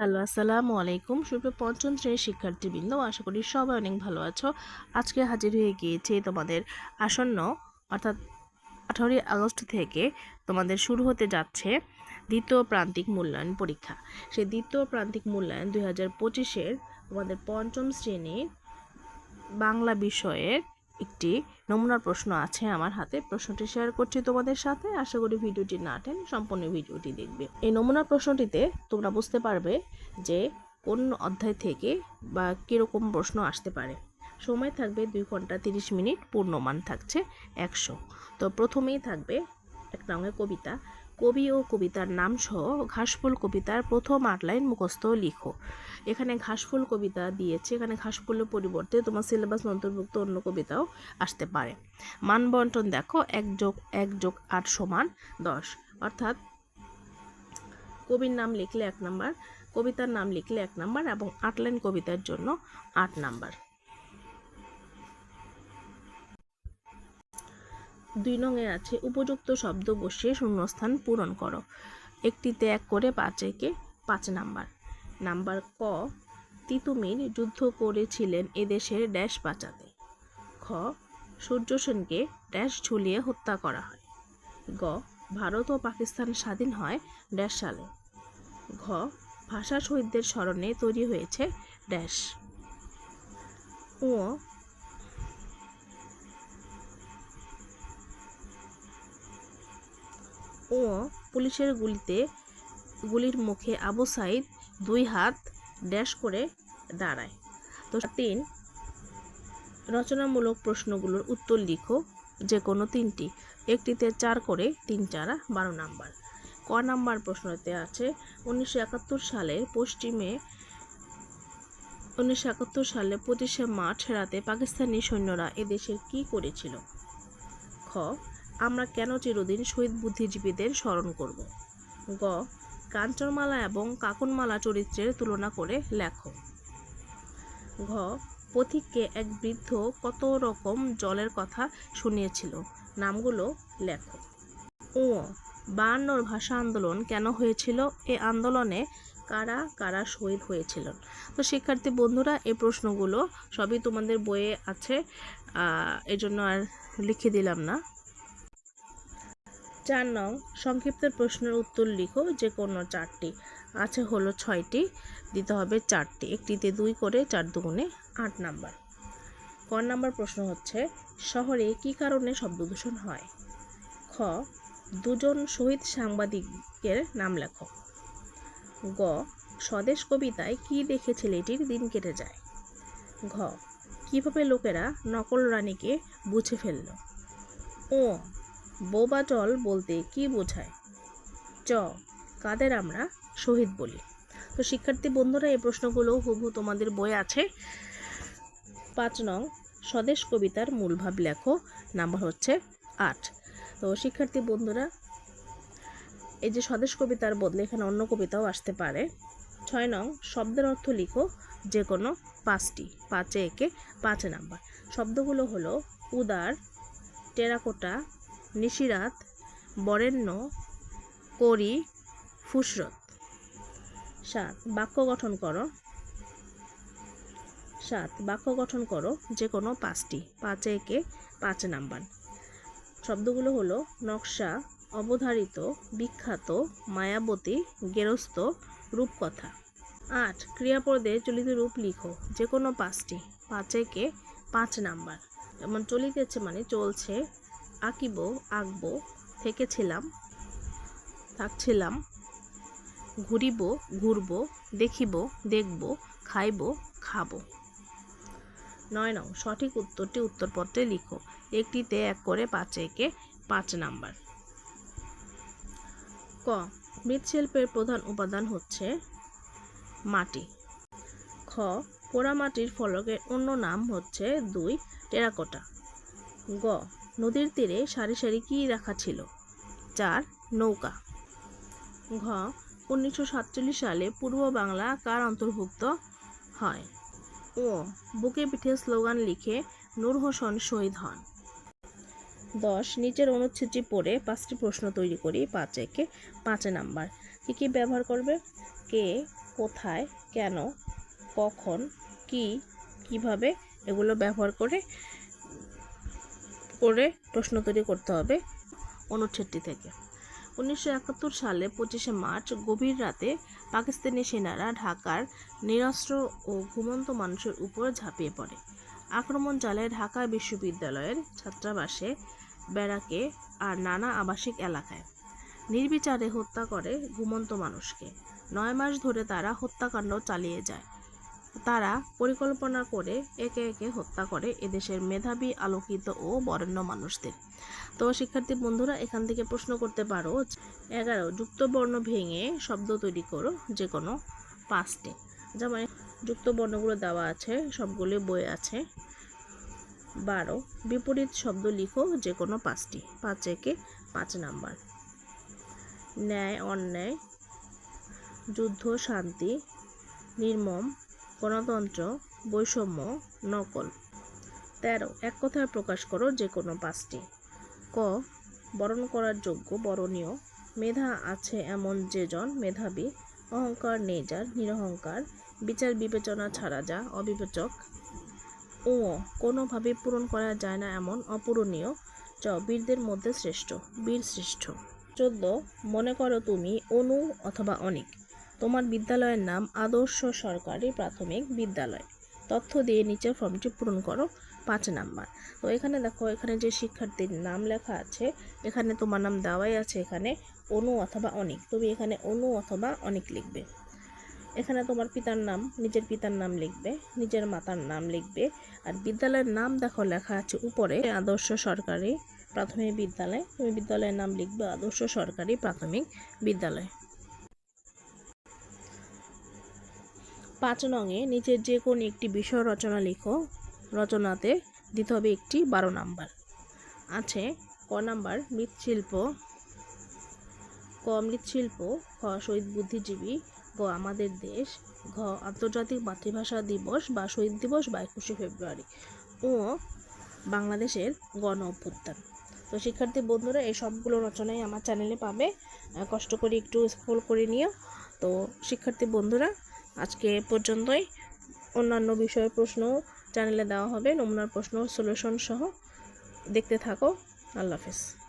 Hello, আসসালামু আলাইকুম। সুপ্রিয় পঞ্চম শ্রেণির শিক্ষার্থীবৃন্দ, আশা করি সবাই অনেক ভালো আছো। আজকে হাজির হয়ে গিয়েছে তোমাদের আসন্ন, অর্থাৎ আঠারোই আগস্ট থেকে তোমাদের শুরু হতে যাচ্ছে দ্বিতীয় প্রান্তিক মূল্যায়ন পরীক্ষা। সেই দ্বিতীয় প্রান্তিক মূল্যায়ন দুই হাজার পঁচিশের তোমাদের পঞ্চম শ্রেণির বাংলা বিষয়ের একটি নমুনার প্রশ্ন আছে আমার হাতে। প্রশ্নটি শেয়ার করছি তোমাদের সাথে। আশা করি ভিডিওটি না টেন সম্পূর্ণ ভিডিওটি দেখবে। এই নমুনার প্রশ্নটিতে তোমরা বুঝতে পারবে যে কোন অধ্যায় থেকে বা কীরকম প্রশ্ন আসতে পারে। সময় থাকবে দুই ঘণ্টা তিরিশ মিনিট, পূর্ণমান থাকছে একশো। তো প্রথমেই থাকবে এক রঙের কবিতা। কবি ও কবিতার নাম সহ ঘাসফুল কবিতার প্রথম আট লাইন মুখস্থ লিখো। এখানে ঘাসফুল কবিতা দিয়েছে, এখানে ঘাসফুলের পরিবর্তে তোমার সিলেবাস অন্তর্ভুক্ত অন্য কবিতাও আসতে পারে। মান বন্টন দেখো, এক যোগ এক যোগ আট সমান দশ। অর্থাৎ কবির নাম লিখলে এক নাম্বার, কবিতার নাম লিখলে এক নাম্বার এবং আট লাইন কবিতার জন্য আট নাম্বার। দুই নঙে আছে। উপযুক্ত শব্দ বসিয়ে শূন্যস্থান পূরণ করো। একটিতে এক করে পাঁচ একে পাঁচ নাম্বার। নাম্বার ক, তিতুমির যুদ্ধ করেছিলেন এদেশের ড্যাশ বাঁচাতে। খ, সূর্য সেনকে ড্যাশ ঝুলিয়ে হত্যা করা হয়। গ, ভারত ও পাকিস্তান স্বাধীন হয় ড্যাশ সালে। ঘ, ভাষা শহীদদের স্মরণে তৈরি হয়েছে ড্যাশ। ও ও পুলিশের গুলিতে, গুলির মুখে আবু সাইদ দুই হাত ড্যাশ করে দাঁড়ায়। তো তিন, রচনামূলক প্রশ্নগুলোর উত্তর লিখো যে কোনো তিনটি। একটিতে চার করে, তিন চারা, বারো নাম্বার। ক নাম্বার প্রশ্নতে আছে, উনিশশো একাত্তর সালে পশ্চিমে, উনিশশো একাত্তর সালে পঁচিশে মার্চ রাতে পাকিস্তানি সৈন্যরা এদেশে কি করেছিল? খ আমরা কেন চিরদিন শহীদ বুদ্ধিজীবীদের স্মরণ করব? গ. কাঞ্চনমালা এবং কাকনমালা চরিত্রের তুলনা করে লেখো। ঘ. পথিককে এক বৃদ্ধ কত রকম জলের কথা শুনিয়েছিল? নামগুলো লেখো। ও বায়ান্নর ভাষা আন্দোলন কেন হয়েছিল? এ আন্দোলনে কারা কারা শহীদ হয়েছিলেন? তো শিক্ষার্থী বন্ধুরা, এই প্রশ্নগুলো সবই তোমাদের বইয়ে আছে এজন্য আর লিখে দিলাম না। চার নং সংক্ষিপ্ত প্রশ্নের উত্তর লিখো যে কোনো চারটি। আছে হলো ছয়টি, দিতে হবে চারটি। একটিতে দুই করে চার দুগুণে আট নাম্বার। ক নাম্বার প্রশ্ন হচ্ছে, শহরে কি কারণে শব্দ দূষণ হয়? খ, দুজন শহীদ সাংবাদিকের নাম লেখো। গ, স্বদেশ কবিতায় কি দেখে ছেলেটির দিন কেটে যায়? ঘ, কীভাবে লোকেরা নকল রানীকে বুঝে ফেলল? ও বোবা জল বলতে কি বোঝায়? চ, কাদের আমরা? শহীদ বলি। তো শিক্ষার্থী বন্ধুরা, এই প্রশ্নগুলো হুবহু তোমাদের বই আছে। পাঁচ নং, স্বদেশ কবিতার মূলভাব লেখো, নাম্বার হচ্ছে আট। তো শিক্ষার্থী বন্ধুরা, এই যে স্বদেশ কবিতার বদলে এখানে অন্য কবিতাও আসতে পারে। ছয় নং, শব্দের অর্থ লিখো, যে কোনো পাঁচটি, পাঁচে একে পাঁচ নাম্বার। শব্দগুলো হলো উদার, টেরাকোটা নিশিরাত, বরেণ্য, করি, ফুসরত। সাত, বাক্য গঠন করো। সাত, বাক্য গঠন করো যে কোনো পাঁচটি। পাঁচে একে পাঁচ নাম্বার। শব্দগুলো হলো নকশা, অবধারিত, বিখ্যাত, মায়াবতী, গেরস্ত, রূপকথা। আট, ক্রিয়াপদে চলিত রূপ লিখো যে কোনো পাঁচটি। পাঁচে কে পাঁচ নাম্বার। যেমন চলিতেছে মানে চলছে আঁকিব, আঁকব, থেকেছিলাম, থাকছিলাম, ঘুরিব, ঘুরব, দেখিব, দেখব, খাইব, খাব। নয় নং, সঠিক উত্তরটি উত্তরপত্রে লিখো। একটিতে এক করে পাঁচে একে পাঁচ নাম্বার। ক, মৃৎশিল্পের প্রধান উপাদান হচ্ছে মাটি। খ, পোড়ামাটির ফলকের অন্য নাম হচ্ছে দুই টেরাকোটা। গ নদীর তীরে সারি সারি কী রাখা ছিল? চার, নৌকা। ঘ, উনিশশো সাতচল্লিশ সালে পূর্ব বাংলা কার অন্তর্ভুক্ত হয়? ও, বুকে পিঠে স্লোগান লিখে নূর হোসেন শহীদ হন। দশ, নিচের অনুচ্ছেদটি পড়ে পাঁচটি প্রশ্ন তৈরি করি, পাঁচ একে পাঁচে নাম্বার। কী কী ব্যবহার করবে? কে, কোথায়, কেন, কখন, কি, কীভাবে এগুলো ব্যবহার করে করে প্রশ্ন তৈরি করতে হবে অনুচ্ছেদটি থেকে। উনিশশো একাত্তর সালে পঁচিশে মার্চ গভীর রাতে পাকিস্তানি সেনারা ঢাকার নিরস্ত্র ও ঘুমন্ত মানুষের উপর ঝাঁপিয়ে পড়ে। আক্রমণ চালায় ঢাকা বিশ্ববিদ্যালয়ের ছাত্রাবাসে, ব্যারাকে আর নানা আবাসিক এলাকায়। নির্বিচারে হত্যা করে ঘুমন্ত মানুষকে। নয় মাস ধরে তারা হত্যাকাণ্ড চালিয়ে যায়। তারা পরিকল্পনা করে একে একে হত্যা করে এদেশের মেধাবী, আলোকিত ও বরেণ্য মানুষদের। তো শিক্ষার্থী বন্ধুরা, এখান থেকে প্রশ্ন করতে পারো এগারো যুক্ত বর্ণ ভেঙে শব্দ তৈরি করো যে কোনো পাঁচটি। যেমন যুক্ত বর্ণগুলো দেওয়া আছে, সবগুলি বই আছে। বারো, বিপরীত শব্দ লিখো যে কোনো পাঁচটি। পাঁচ একে পাঁচ নাম্বার। ন্যায়, অন্যায়, যুদ্ধ, শান্তি, নির্মম গণতন্ত্র, বৈষম্য, নকল। তেরো, এক কথায় প্রকাশ করো যে কোনো পাঁচটি। ক, বরণ করার যোগ্য, বরণীয়। মেধা আছে এমন যেজন মেধাবী, অহংকার নেই যার, নিরহংকার। বিচার বিবেচনা ছাড়া যা, অবিবেচক। ও কোনোভাবে পূরণ করা যায় না এমন অপূরণীয়। চ, বীরদের মধ্যে শ্রেষ্ঠ, বীর শ্রেষ্ঠ। চোদ্দ, মনে করো তুমি অনু অথবা অনিক। তোমার বিদ্যালয়ের নাম আদর্শ সরকারি প্রাথমিক বিদ্যালয়। তথ্য দিয়ে নিচের ফর্মটি পূরণ করো, পাঁচ নাম্বার। তো এখানে দেখো, এখানে যে শিক্ষার্থীর নাম লেখা আছে, এখানে তোমার নাম দেওয়াই আছে এখানে অনু অথবা অনেক। তুমি এখানে অনু অথবা অনেক লিখবে। এখানে তোমার পিতার নাম, নিজের পিতার নাম লিখবে, নিজের মাতার নাম লিখবে। আর বিদ্যালয়ের নাম দেখো লেখা আছে উপরে, আদর্শ সরকারি প্রাথমিক বিদ্যালয়। তুমি বিদ্যালয়ের নাম লিখবে আদর্শ সরকারি প্রাথমিক বিদ্যালয়। পাঁচ নঙে নিচের যে কোনো একটি বিষয় রচনা লিখো। রচনাতে দিতে হবে একটি বারো নাম্বার। আছে ক নাম্বার, মৃৎশিল্প। ক, মৃৎশিল্প। খ, শহীদ বুদ্ধিজীবী। গ, আমাদের দেশ। ঘ, আন্তর্জাতিক মাতৃভাষা দিবস বা শহীদ দিবস বা একুশে ফেব্রুয়ারি। ও বাংলাদেশের গণ অভ্যুত্থান। তো শিক্ষার্থী বন্ধুরা, এই সবগুলো রচনাই আমার চ্যানেলে পাবে। কষ্ট করে একটু স্ক্রল করে নিও। তো শিক্ষার্থী বন্ধুরা আজকে পর্যন্তই। অন্যান্য বিষয়ের প্রশ্ন চ্যানেলে দেওয়া হবে, নমুনার প্রশ্ন সলিউশন সহ দেখতে থাকো। আল্লাহ হাফেজ।